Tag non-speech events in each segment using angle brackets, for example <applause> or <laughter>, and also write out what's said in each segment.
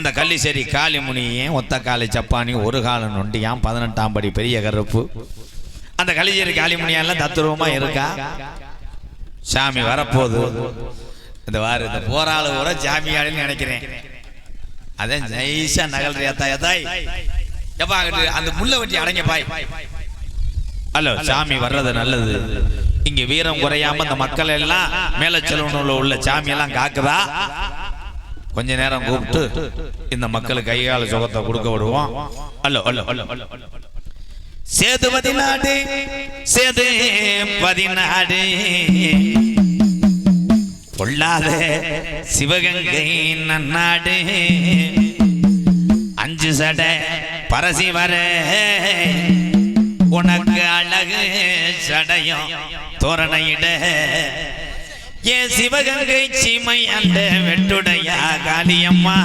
அந்த கள்ளிசேரி காளிமுனியும் ஒத்த காலை சப்பானி ஒரு காலம் நொண்டியான் பதினெட்டாம் படி பெரிய கருப்பு? அந்த கள்ளிசேரி காளிமுனியெல்லாம் தத்துருவமா இருக்கா? சாமி வரப்போகுது. இந்த வாரு இந்த போராள கூட சாமியாடின்னு நினைக்கிறேன். அதான் நைஸா நகல் எத்தாய் எத்தாய் எப்பா அந்த முள்ள வட்டி அடங்க பாய். ஹலோ சாமி வர்றது நல்லது. இங்க வீரம் குறையாம இந்த மக்கள் எல்லாம் மேல செலவுல உள்ள சாமி எல்லாம் காக்குதா? கொஞ்ச நேரம் கூப்பிட்டு இந்த மக்களுக்கு கையால் சுகத்தை கொடுக்க விடுவோம். அல்லோ அல்லோ அல்லோ சேது பதினாடு சேது பதினாடு பொல்லாத சிவகங்கை நன்னாடு. அஞ்சு சடை பரசி வர. உனக்கு அழகு சடையும் தோரணையிட. ஏன் சிவகங்கை சீமை அந்த வெட்டுடையா காளியம்மா.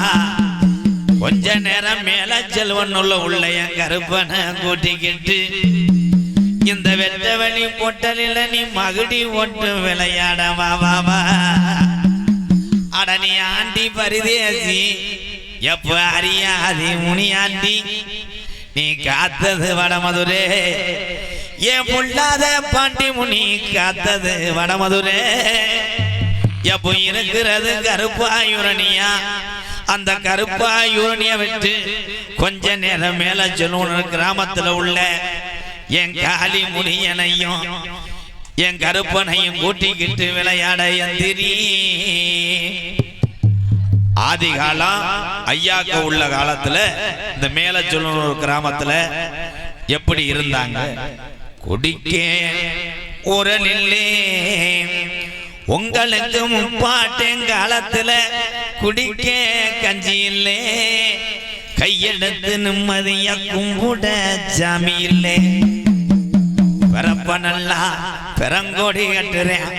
கொஞ்ச நேரம் மேல செல்வன் உள்ள உள்ளைய என் கருப்பனை கூட்டிக்கிட்டு இந்த வெட்டவனி பொட்டலில நீ மகுடி ஒட்டு விளையாட வா வா அட நீ ஆண்டி பரிதேசி எப்ப அறியாதி முனியாண்டி நீ காத்தது வடமதுரே ஏன் பொல்லாத பாண்டி முனி காத்தது வடமதுரே. எப்போ இருக்கிறது கருப்பாயுரணியா? அந்த கருப்பாயுரணிய விட்டு கொஞ்ச நேரம் மேல சொல்லணும் கிராமத்துல உள்ள என் காலி முனியனையும் என் கருப்பனையும் கூட்டிக்கிட்டு விளையாட எந்திரி. ஆதி காலம் ஐயாக்க உள்ள காலத்துல இந்த மேல சொல்லணும் கிராமத்துல எப்படி இருந்தாங்க? குடிக்க உரலில்லே உங்களுக்கு முப்பாட்டுங்காலத்துல குடிக்க கஞ்சி இல்லே. கையெழுத்து நிம்மதிய கும்பிட சாமி இல்லே. பிறப்ப நல்லா பெரங்கோடி கட்டுறேன்.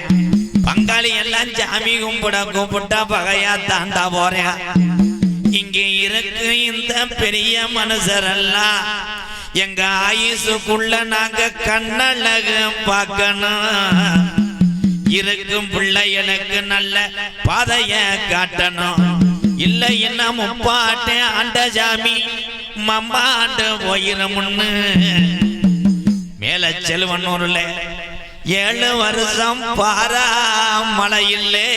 பங்காளி எல்லாம் சாமி கும்பிட கும்பிட்டா பகையா தாண்டா போறேன். இங்க இருக்கு இந்த பெரிய மனுஷரெல்லாம். எங்க ஆயுசுக்குள்ள நாங்க கண்ணழகு பார்க்கணும். இருக்கும் பிள்ளை எனக்கு நல்ல பாதைய காட்டணும். இல்லை என்ன முப்பாட்டே ஆண்ட சாமி மம்மாண்டு போயிரமுன்னு மேல செல்வனூர்ல ஏழு வருஷம் பாரா மழையில்லே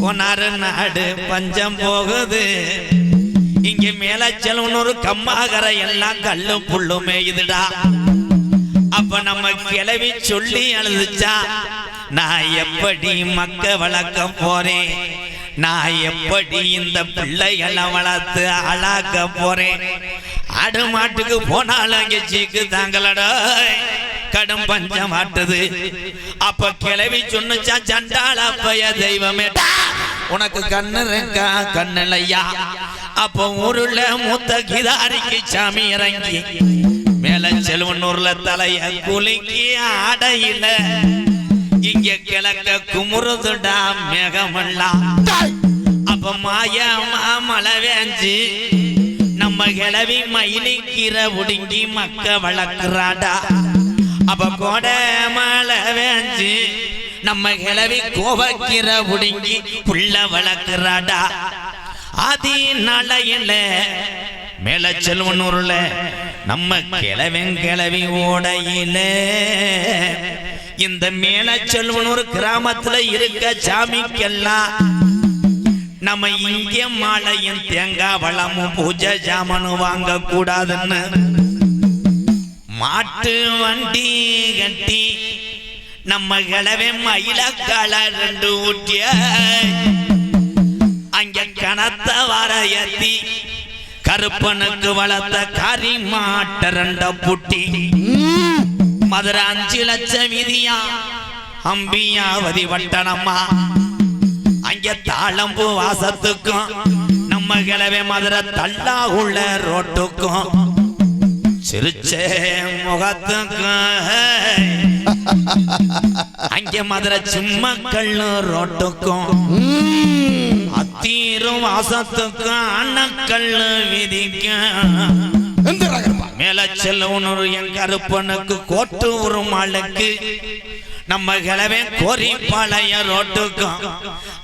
போனாரு கொனாறு நாடு பஞ்சம் போகுது. இங்க மேல செல்வனூர் கம்மாகரை எல்லாம் கல்லு புள்ளுமே இதுடா. அப்ப நம்ம கிளவி சொல்லி அழுதுச்சா? நான் எப்படி மக்க வளர்க்க போறேன்? நான் எப்படி இந்த பிள்ளைகளை வளர்த்து அழாக்க போறேன்? ஆடு மாட்டுக்கு போனாலும் அங்கே சீக்கு தாங்களடா கடும் பஞ்சம் ஆட்டுது. அப்ப கிளவி சொன்னுச்சா சண்டாள பைய தெய்வமே உனக்கு கண்ணு இருக்கா? கண்ணிலையா? அப்ப ஊருல மூத்த கிதாரிக்கு சாமி இறங்கி செல்வனூர்ல தலைய குலுக்கி ஆடையில இங்க கிழக்க குமுறுதுடா மேகமெல்லாம் அப்ப மாயமா மழை வேஞ்சு நம்ம கிளவி மயிலிக்கிற ஒடுங்கி மக்க வளர்க்குறாடா. அப்ப கோடை மழை வேஞ்சு நம்ம கிளவி கோவக்கிற ஒடுங்கி புள்ள வளர்க்குறாடா. ஆதி நாளையில மேல செல்வனூர்ல நம்ம கிளவன் கிளவி ஓடையில இந்த மேல செல்வனூர் கிராமத்துல இருக்க சாமிக்கெல்லாம் நம்ம இங்கே மாலையும் தேங்காய் வளமும் பூஜை ஜாமனும் வாங்க கூடாதுன்னு மாட்டு வண்டி கட்டி நம்ம கிளவே மயிலக்கால ரெண்டு ஊட்டிய அங்க கனத்த வர எத்தி கருப்பனுக்கு வளர்த்த கறி மாட்ட ரெண்ட புட்டி. மதுரை அஞ்சு லட்சம் விதியா? அம்பியாவதி வட்டணம்மா அங்க தாளம்பு வாசத்துக்கும் நம்ம கிளவே மதுரை தள்ளா உள்ள ரோட்டுக்கும். சிரிச்சே முகத்துக்கும். அங்க மதுரை சிம்மக்கல்லு ரோட்டுக்கும். அத்தீரும் வாசத்துக்கும் அணக்கல் விதிக்கும் மேல செல்லவனூர் என் கருப்பனுக்கு கோட்டு உருமாளுக்கு நம்ம கிளவே கோரி பழைய ரோட்டுக்கும்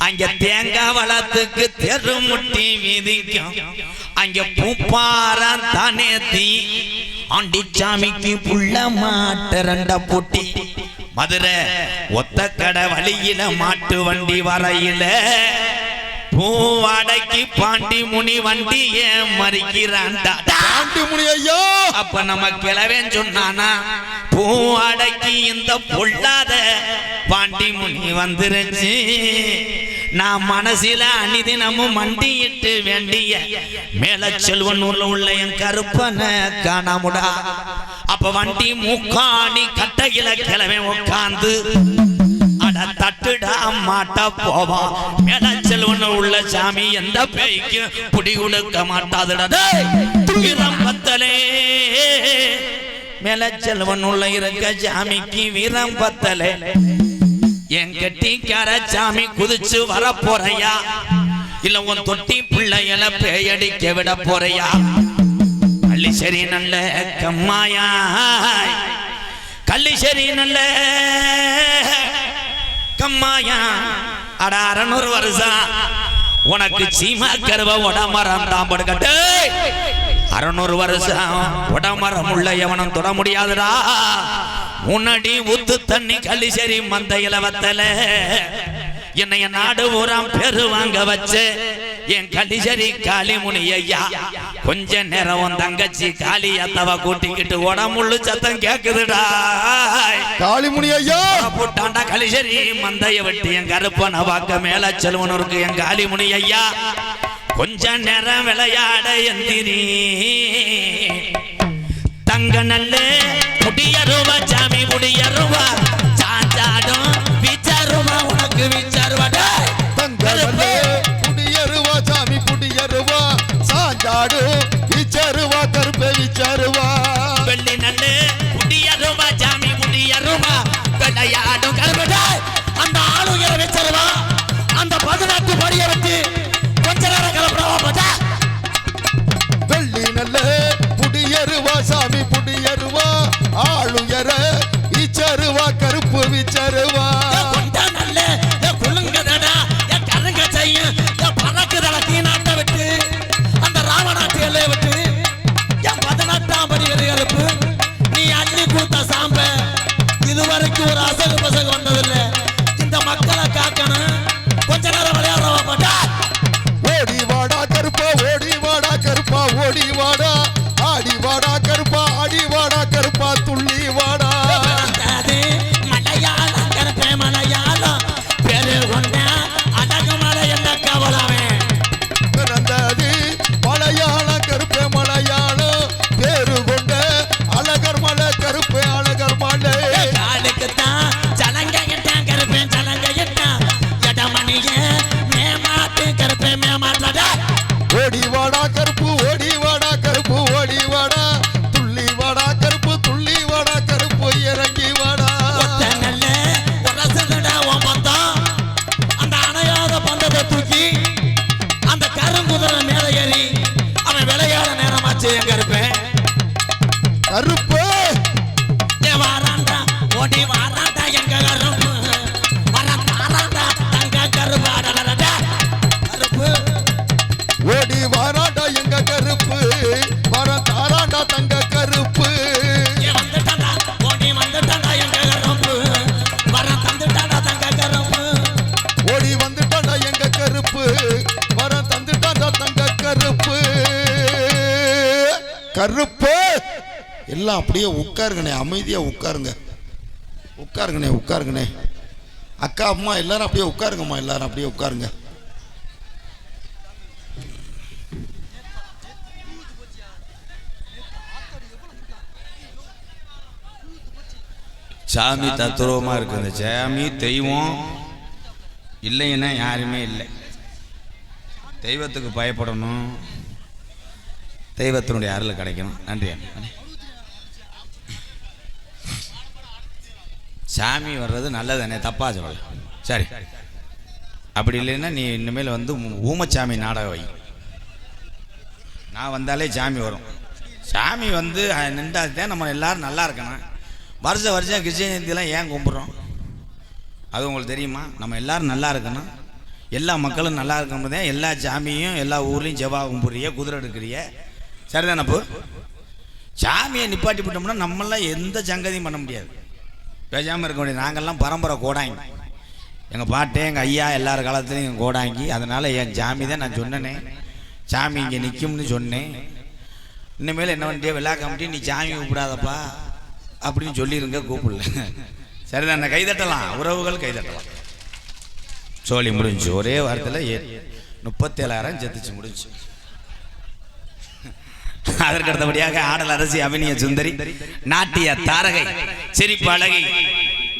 அங்க தேங்காய் வளத்துக்கு தெரு முட்டி விதிக்கும் அங்க பூப்பார தானே தீ. ஆண்டிச்சாமிக்கு புள்ள மாட்ட ரெண்ட போட்டி. மதுரை ஒத்த கடை வழியில மாட்டு வண்டி வரையில. பூவாடைக்கு பாண்டி முனி வண்டி ஏன் மறிக்கிறான்டா ஆண்டி முனி ஐயா! அப்ப நம்ம கிழவன் சொன்னானா பூ அடக்கி இந்த பொல்லாத பாண்டி முனி வந்துருச்சு. நான் மனசில அணிதினமும் மண்டியிட்டு வேண்டிய மேல செல்வனூர்ல உள்ள என் கருப்பனை காணாமுடா. அப்ப வண்டி மூக்காணி கட்டையில கிழவன் உட்கார்ந்து அட தட்டுடா மாட்டா போவா. மேல செல்வன் உள்ள சாமி எந்த பேய்க்கு புடி கொடுக்க மாட்டாதுடா. வீரம் பத்தலே. மேல செல்வன் உள்ள இருக்க சாமிக்கு வீரம் பத்தலே. என் கட்டிக்கார சாமி குதிச்சு வர போறையா? இல்ல உன் தொட்டி பிள்ளைகள பேயடிக்க விட போறையா? கள்ளி சரி நல்ல கம்மாயா கள்ளி சரி நல்ல கம்மாயா அட அறநூறு வருஷம். உனக்கு சீமா கருவ உடமரம் தான் படுக்கட்டு அறநூறு வருஷம். உடமரம் உள்ள எவனும் தொட முடியாதுடா. முன்னாடி உத்து தண்ணி கள்ளிசேரி மந்தையில இலவத்தல. என்னைய நாடு ஊராம் பெருவாங்க வச்சு என் கள்ளிசேரி காளிமுனி ஐயா கொஞ்ச நேரம் உன் தங்கச்சி காளி அத்தவ கூட்டிக்கிட்டு உடம்புள்ளு சத்தம் கேக்குதுடா. காளிமுனி ஐயா போட்டாண்டா கலிசரி மந்தைய வெட்டி என் கருப்பன வாக்க மேல செல்வனூருக்கு என் காளிமுனி ஐயா கொஞ்ச நேரம் விளையாட எந்திரி. தங்க நல்ல முடியருவா சாமி முடியருவா. சாஞ்சாடும் விச்சாருவா உனக்கு விச்சாருவா. டேய். தங்கவல்லே சாஞ்சாடு விச்சருவா கருப்பை விச்சருவா வெள்ளி நல்ல முடியருவா சாமி முடியருவா விளையாடும் கருப்படா அந்த ஆளுயர வச்சிருவா அந்த பதினெட்டு படிய வச்சு கொஞ்ச நேரம் கிளம்புறவா பார்த்தா வெள்ளி நல்ல குடியருவா சாமி குடியருவா. ஆளுயர விச்சருவா கருப்பு விச்சருவா கருப்பு. எல்லாம் அப்படியே உட்காருங்கண்ணே அமைதியாக உட்காருங்க. உட்காருங்கண்ணே உட்காருங்கண்ணே. அக்கா அம்மா எல்லாரும் அப்படியே உட்காருங்கம்மா எல்லாரும் அப்படியே உட்காருங்க. சாமி தத்துருவமா இருக்கு இந்த சாமி தெய்வம். இல்லைன்னா யாருமே இல்லை. தெய்வத்துக்கு பயப்படணும். தெய்வத்தினுடைய அருள் கிடைக்கணும் நன்றி சாமி வர்றது நல்லதானே தப்பாக சொல்லல. சரி. அப்படி இல்லைன்னா நீ இனிமேல் வந்து ஊமச்சாமி நாடகம் வை. நான் வந்தாலே சாமி வரும். சாமி வந்து நின்றாதான் நம்ம எல்லாரும் நல்லா இருக்கணும். வருஷம் வருஷம் கிருஷ்ண ஜெயந்திலாம் ஏன் கும்பிட்றோம்? அது உங்களுக்கு தெரியுமா? நம்ம எல்லாரும் நல்லா இருக்கணும். எல்லா மக்களும் நல்லா இருக்கும்போதே எல்லா சாமியும் எல்லா ஊர்லேயும் செவ்வாய் கும்பிட்றிய குதிரை எடுக்கிறிய. சரிதானப்போ? சாமியை நிப்பாட்டி விட்டோம்னா நம்மளாம் எந்த சங்கதியும் பண்ண முடியாது. பேசாமல் இருக்க முடியாது நாங்கள்லாம் பரம்பரை கோடாங்கி. எங்கள் பாட்டே எங்கள் ஐயா எல்லார் காலத்துலையும் எங்கள் கோடாங்கி. அதனால் என் சாமி தான் நான் சொன்னேனே. சாமி இங்கே நிற்கும்னு சொன்னேன். இனிமேல் என்ன பண்ணிட்டே விழா கமிட்டி நீ சாமி கூப்பிடாதப்பா அப்படின்னு சொல்லியிருங்க கூப்பிடல. சரிதான் கைதட்டலாம். உறவுகள் கைதட்டலாம். சோழி முடிஞ்சு. ஒரே வாரத்தில் முப்பத்தேழாயிரம் செத்துச்சு முடிஞ்சு. அதற்கு அடுத்தபடியாக ஆடல் அரசி அபிநய சுந்தரி நாட்டிய தாரகை சிரிப்பு அழகி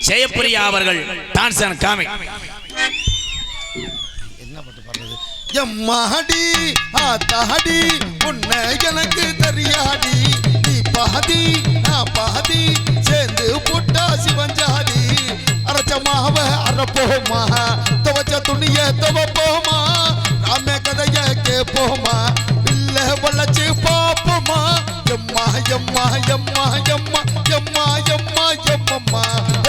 ஜெயப்பிரியா அவர்கள் டான்ஸ் அண்ட் காமி என்ன பாட்டு பாடுறது? எம்மாடி ஆத்தாடி உன்னை எனக்கு தெரியாடி. நீ பாதி நான் பாதி சேர்ந்து புட்டா சிவஞ்சாடி அரைச்ச மாவ அரைப்போமா துவச்ச துணிய துவப்போமா? ராம கதைய கேப்போமா இல்ல வளச்சு போ. எம்மா எம்மா எம்மா எம்மா எம்மா எம்மா எம்மா எம்மம்மா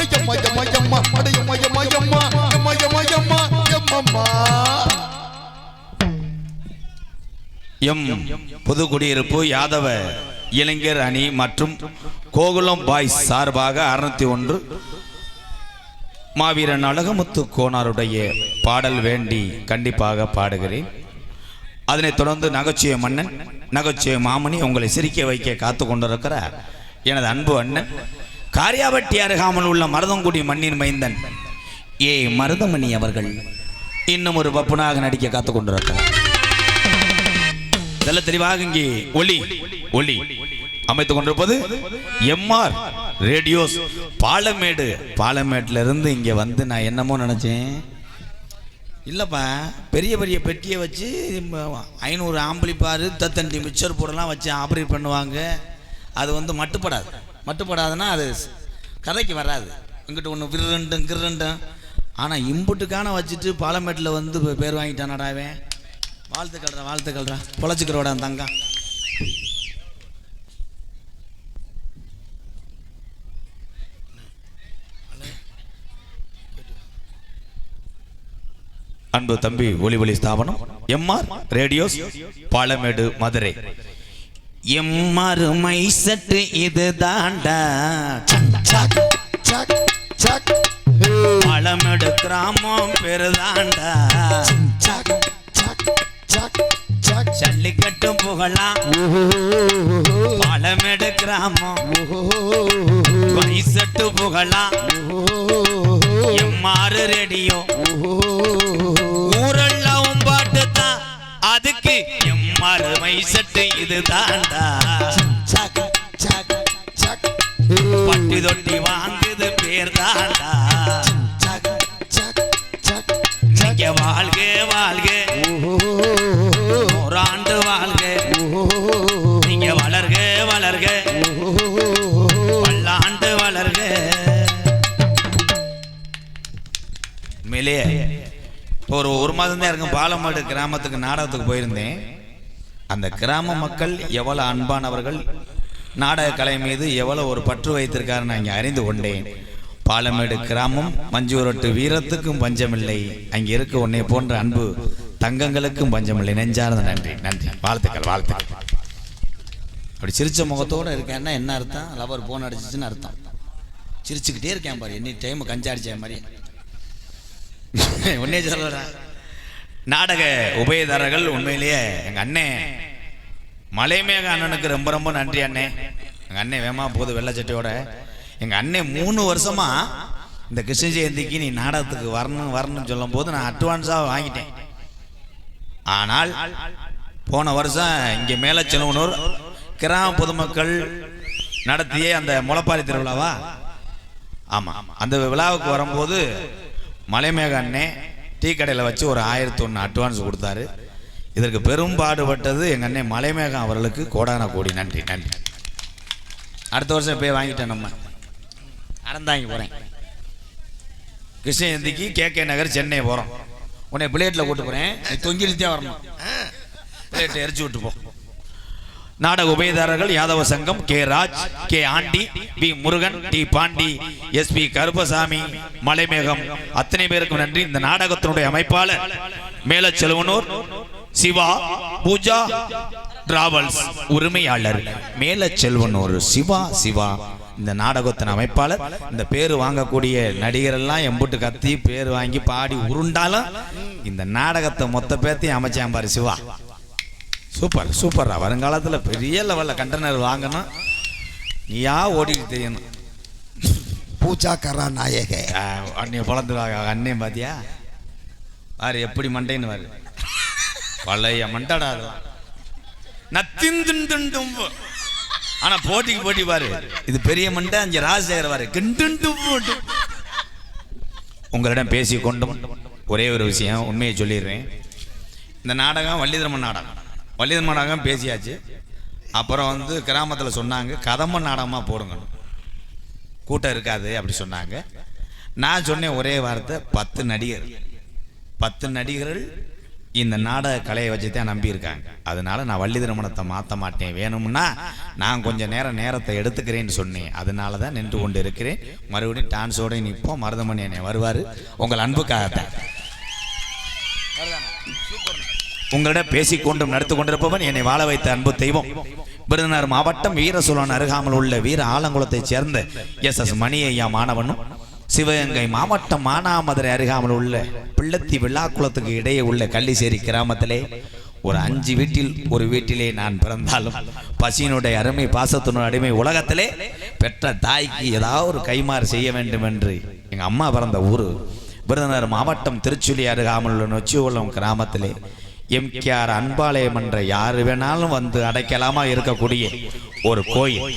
எம்மா எம்மா எம்மா அட எம்மா எம்மா எம்மா எம்மா எம்மா எம்மா எம்மம்மா எம் புதுக்குடியிருப்பு யாதவ இளைஞர் அணி மற்றும் கோகுலம் பாய் சார்பாக அறுநூத்தி ஒன்று மாவீரன் அழகமுத்து கோனாருடைய பாடல் வேண்டி கண்டிப்பாக பாடுகிறேன் அதனைத் தொடர்ந்து நகைச்சுவை மன்னன் நகைச்சுவை மாமணி உங்களை சிரிக்க வைக்க காத்து கொண்டிருக்கிறார். எனது அன்பு அண்ணன் காரியாவட்டி அருகாமல் உள்ள மருதங்குடி மண்ணின் மைந்தன் ஏ மருதமணி அவர்கள் இன்னும் ஒரு பப்புனாக நடிக்க காத்து கொண்டிருக்கிறார். இதெல்லாம் தெளிவாக இங்கே ஒளி ஒளி அமைத்துக் கொண்டிருப்பது எம்ஆர் ரேடியோஸ் பாலமேடு. பாலமேட்ல இருந்து வந்து நான் என்னமோ நினைச்சேன். இல்லைப்பா பெரிய பெரிய பெட்டியை வச்சு ஐநூறு ஆம்பளிப்பாரு தத்தண்டி மிக்சர் போடலாம் வச்சு ஆப்ரேட் பண்ணுவாங்க. அது வந்து மட்டுப்படாது. மட்டுப்படாதுன்னா அது கதைக்கு வராது. இங்கிட்ட ஒன்று விருண்டும் கிருண்டும் ஆனால் இம்புட்டுக்கான வச்சுட்டு பாலமேட்டில் வந்து பேர் வாங்கிட்டானாடாவே வாழ்த்துக்கள்றா வாழ்த்துக்கள்றா பொழைச்சிக்கிறோட தங்கம். அன்பு தம்பி ஒளி ஒளி ஸ்தாபனம். MR radios Palamedu Madurai. MR mic set இது தாண்டா பாலமேடு கிராமம் பெருதாண்டா. ஜல்லிக்கட்டு புகழாம். ஓஹோ பாலமேடு கிராமம். மைசட்டு புகழாம். MR radio. அதுக்கு எம்ஆர் மைசட்டு இது தாண்டா பட்டி தொட்டி வாங்குது பேர் தாண்டா நீங்க வாழ்க வாழ்க. நூறாண்டு வாழ்க. நீங்க வளர்க வளர்க. பல்லாண்டு வளர்க. உண்மையிலேயே இப்போ ஒரு ஒரு மாதம் தான் இருக்கும். பாலமாடு கிராமத்துக்கு நாடகத்துக்கு போயிருந்தேன். அந்த கிராம மக்கள் எவ்வளவு அன்பானவர்கள். நாடக கலை மீது எவ்வளோ ஒரு பற்று வைத்திருக்காருன்னு நான் இங்கே அறிந்து கொண்டேன். பாலமேடு கிராமம் மஞ்சூரட்டு வீரத்துக்கும் பஞ்சமில்லை. அங்கே இருக்க உன்னை போன்ற அன்பு தங்கங்களுக்கும் பஞ்சமில்லை. நெஞ்சார்ந்த நன்றி. நன்றி. வாழ்த்துக்கள் வாழ்த்துக்கள். அப்படி சிரிச்ச முகத்தோடு இருக்கேன்னா என்ன அர்த்தம்? லவர் போன் அடிச்சிச்சுன்னு அர்த்தம். சிரிச்சுக்கிட்டே இருக்கேன் பாரு. என்ன டைம் கஞ்சாடிச்ச மாதிரி. <laughs> உன்னே சொல்றா நாடக உபயதாரர்கள் உண்மையிலேயே எங்கள் அண்ணன் மலைமேக அண்ணனுக்கு ரொம்ப ரொம்ப நன்றி அண்ணே. எங்கள் அண்ணன் வேமா போகுது வெள்ளச்சட்டையோட எங்கள் அண்ணன் மூணு வருஷமா இந்த கிருஷ்ண ஜெயந்திக்கு நீ நாடகத்துக்கு வரணும் வரணும்னு சொல்லும் போது நான் அட்வான்ஸாக வாங்கிட்டேன். ஆனால் போன வருஷம் இங்கே மேலச்செலவனூர் கிராம பொதுமக்கள் நடத்திய அந்த முளைப்பாரி திருவிழாவா? ஆமாம் அந்த விழாவுக்கு வரும்போது மலைமேக அண்ணே டீ கடையில் வச்சு ஒரு ஆயிரத்தி ஒன்று அட்வான்ஸ் கொடுத்தாரு. இதற்கு பெரும் பாடுபட்டது எங்கள் அண்ணன் மலைமேகம் அவர்களுக்கு கோடான கோடி. நன்றி நன்றி. அடுத்த வருஷம் போய் வாங்கிட்டேன் நம்ம. அறந்தாங்கி போகிறேன் கிருஷ்ணஜயந்திக்கு கே கே நகர் சென்னை போகிறோம் உன்னை பிளேட்டில் கூட்டு போகிறேன் நீ தொங்கிலித்தே வரணும். பிளேட்டை எரிச்சு விட்டு போ. நாடக உபயதாரர்கள் Yadava Sangam K Raj K Andi P Murugan T Pandi S P Karuppasamy Malaimegam. அத்தனை பேருக்கும் நன்றி. இந்த நாடகத்தினுடைய அமைப்பாளர் மேலச்செல்வனூர் சிவா பூஜா டிராவல்ஸ் உரிமையாளர் மேலச்செல்வனூர் சிவா சிவா. இந்த நாடகத்தின் அமைப்பாளர். இந்த பேர் வாங்கக்கூடிய நடிகர் எல்லாம் எம்புட்டு கத்தி பேர் வாங்கி பாடி உருண்டாலும் இந்த நாடகத்தை மொத்த பேர்த்தையும் அமைச்சாம்பார் சிவா. சூப்பர் சூப்பரா வருங்காலத்தில் பெரிய லெவலில் கண்டெய்னர் வாங்கணும். நீயா ஓடிட்டு தெரியணும். பூஜா கரா நாயக அன்னைய பிறந்துருவாங்க அண்ணையும் பாத்தியா? பாரு எப்படி மண்டைன்னு பாரு. பழைய மண்டடா அதெல்லாம் நத்திந்துண்டும் ஆனா போட்டிக்கு போட்டி பாரு. இது பெரிய மண்டை அஞ்சு ராஜசேகர் பாரு. போட்டு உங்களிடம் பேசி கொண்டும் ஒரே ஒரு விஷயம் உண்மையை சொல்லிடுறேன். இந்த நாடகம் வள்ளிதர்மன் நாடகம். வள்ளிதர்மன் நாடகம் பேசியாச்சு. அப்புறம் வந்து கிராமத்தில் சொன்னாங்க கதம்ப நாடகமாக போடுங்க. கூட்டம் இருக்காது அப்படி சொன்னாங்க. நான் சொன்னேன் ஒரே வார்த்தை பத்து நடிகர். பத்து நடிகர்கள் இந்த நாடக கலையை வச்சு தான் நம்பியிருக்காங்க. அதனால நான் வள்ளி திருமணத்தை மாற்ற மாட்டேன். வேணும்னா நான் கொஞ்சம் நேரம் நேரத்தை எடுத்துக்கிறேன்னு சொன்னேன். அதனால தான் நின்று கொண்டு இருக்கிறேன். மறுபடியும் டான்ஸோட நிற்போம் மருதமணி என்னை வருவார். உங்கள் அன்புக்காகத்தான். உங்களிடம் பேசிக்கொண்டும் நடத்து கொண்டிருப்பவன் என்னை வாழ வைத்த அன்பு தெய்வம். விருதுநகர் மாவட்டம் வீரசூலன் அருகாமல் உள்ள வீர ஆலங்குளத்தைச் சேர்ந்த எஸ் எஸ் மணி ஐயா மாணவனும் சிவகங்கை மாவட்டம் மானாமதுரை அருகாமல் உள்ள பிள்ளத்தி விழாக்குளத்துக்கு இடையே உள்ள கள்ளிசேரி கிராமத்திலே ஒரு அஞ்சு வீட்டில் ஒரு வீட்டிலே நான் பிறந்தாலும் பசியினுடைய அருமை பாசத்தினுடைய அடிமை உலகத்திலே பெற்ற தாய்க்கு ஏதாவது ஒரு கைமாறு செய்ய வேண்டும் என்று எங்கள் அம்மா பிறந்த ஊர். விருதுநகர் மாவட்டம் திருச்சுழி அருகாமல் உள்ள நொச்சிகுளம் கிராமத்திலே எம்கேஆர் அன்பாலயம் என்ற யாரு வேணாலும் வந்து அடைக்கலாமா இருக்கக்கூடிய ஒரு கோயில்.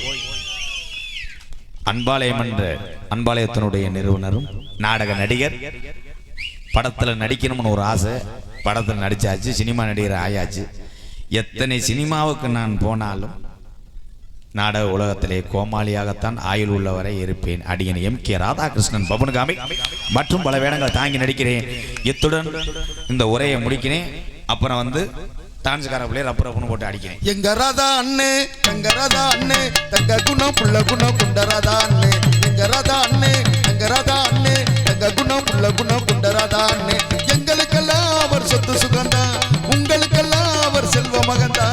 அன்பாலயம் என்ற அன்பாலயத்தினுடைய நிறுவனரும் நாடக நடிகர். படத்துல நடிக்கணும்னு ஒரு ஆசை. படத்துல நடிச்சாச்சு சினிமா நடிகர் ஆயாச்சு. எத்தனை சினிமாவுக்கு நான் போனாலும் நாடக உலகத்திலே கோமாளியாகத்தான் ஆயுள் உள்ளவரை இருப்பேன். அடியன் எம் கே ராதாகிருஷ்ணன் பபனுகாமி. மற்றும் பல வேடங்கள் தாங்கி நடிக்கிறேன். இத்துடன் இந்த உரையை முடிக்கிறேன். அப்புறம் வந்து டான்ஸ்கார பிள்ளைய அப்புறம் அப்புறம் போட்டு அடிக்கிறேன். எங்க ராதா அண்ணே எங்க ராதா அண்ணே தங்க குணம் புள்ள குணம் குண்ட ராதா அண்ணே. எங்க ராதா அண்ணே எங்க ராதா அண்ணே தங்க குணம் புள்ள குணம் குண்ட ராதா அண்ணே. எங்களுக்கெல்லாம் அவர் சொத்து சுகந்தா உங்களுக்கெல்லாம் அவர் செல்வ மகந்தா.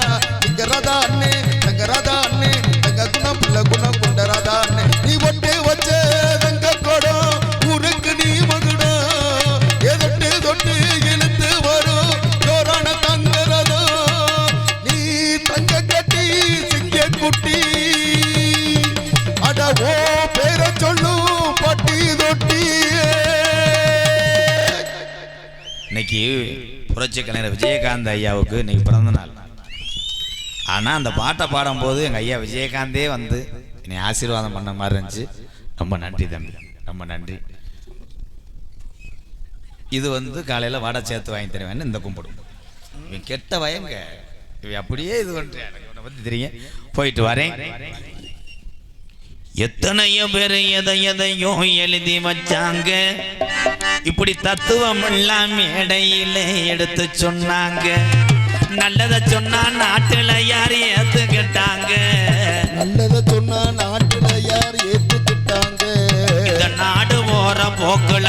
இன்னைக்கு புரட்சி கலைஞர் விஜயகாந்த் ஐயாவுக்கு இன்னைக்கு பிறந்த நாள். ஆனால் அந்த பாட்டை பாடும்போது எங்கள் ஐயா விஜயகாந்தே வந்து என்னை ஆசீர்வாதம் பண்ண மாதிரி இருந்துச்சு. ரொம்ப நன்றி தம்பி. ரொம்ப நன்றி. இது வந்து காலையில் வடை சேர்த்து வாங்கி தருவேன்னு இந்த கும்பிடும். இவன் கெட்ட வயங்க. இவன் அப்படியே இது பண்ணுறேன் எனக்கு பற்றி தெரியும். போயிட்டு வரேன். எத்தனையோ பேர் எதை எதையோ எழுதி வச்சாங்க. இப்படி தத்துவம் எல்லாம் மேடையில எடுத்து சொன்னாங்க. நல்லத சொன்னா நாட்டுல யார் ஏத்துக்கிட்டாங்க? நல்லத சொன்னா நாட்டுல யார் ஏத்துக்கிட்டாங்க? இந்த நாடு போற போக்குல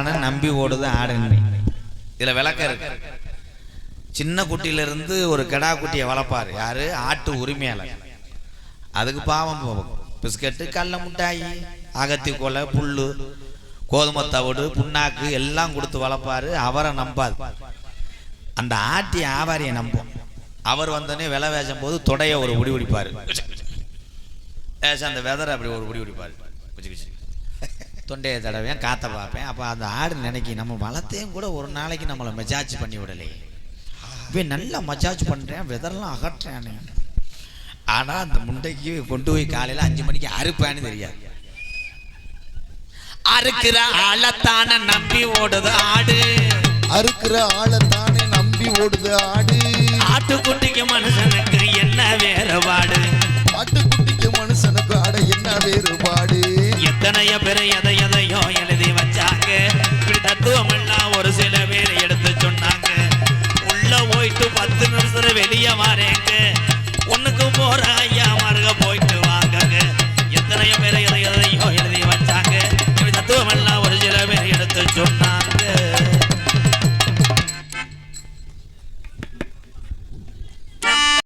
ஆடான நம்பி ஓடுது ஆடுன்னு இதில் விளக்கம் இருக்கு. சின்ன குட்டியிலிருந்து ஒரு கெடா குட்டியை வளர்ப்பாரு. யாரு? ஆட்டு உரிமையாளர். அதுக்கு பாவம் பிஸ்கட்டு கடல முட்டாய் அகத்தி கொலை புல்லு கோதுமை தவிடு புண்ணாக்கு எல்லாம் கொடுத்து வளர்ப்பாரு. அவரை நம்பாது. அந்த ஆட்டி ஆவாரியை நம்பும். அவர் வந்தோடனே விலை வேசும் போது தொடைய ஒரு உடி உடிப்பாரு. அந்த வெதரை அப்படி ஒரு உடி குச்சி குச்சி. தொண்டையை தடவேன் காற்றை பார்ப்பேன். அப்போ அந்த ஆடு நினைக்கி நம்ம வளர்த்தையும் கூட ஒரு நாளைக்கு நம்மளை மெஜாஜ் பண்ணி விடலையே இவன் நல்லா மஜாஜ் பண்ணுறேன் வெதரெல்லாம் அகற்றேன் ஆனால் அந்த முண்டைக்கு கொண்டு போய் காலையில் அஞ்சு மணிக்கு அறுப்பான்னு தெரியாது. அறுக்கிற ஆளத்தான நம்பி ஓடுது ஆடு. அறுக்கிற ஆளைத்தானே நம்பி ஓடுது ஆடு. ஆட்டுக்குட்டிக்கு மனுஷனுக்கு என்ன வேறுபாடு? ஆட்டுக்குட்டிக்கு மனுஷனுக்கு ஆட என்ன வேறுபாடு? எத்தனையோ பேர் எதை எதையோ எழுதி வச்சாங்க. இப்படி தத்துவம் ஒரு சில பேர் எடுத்து சொன்னாங்க. உள்ள போயிட்டு பத்து நிமிஷத்துல வெளியே வரேங்க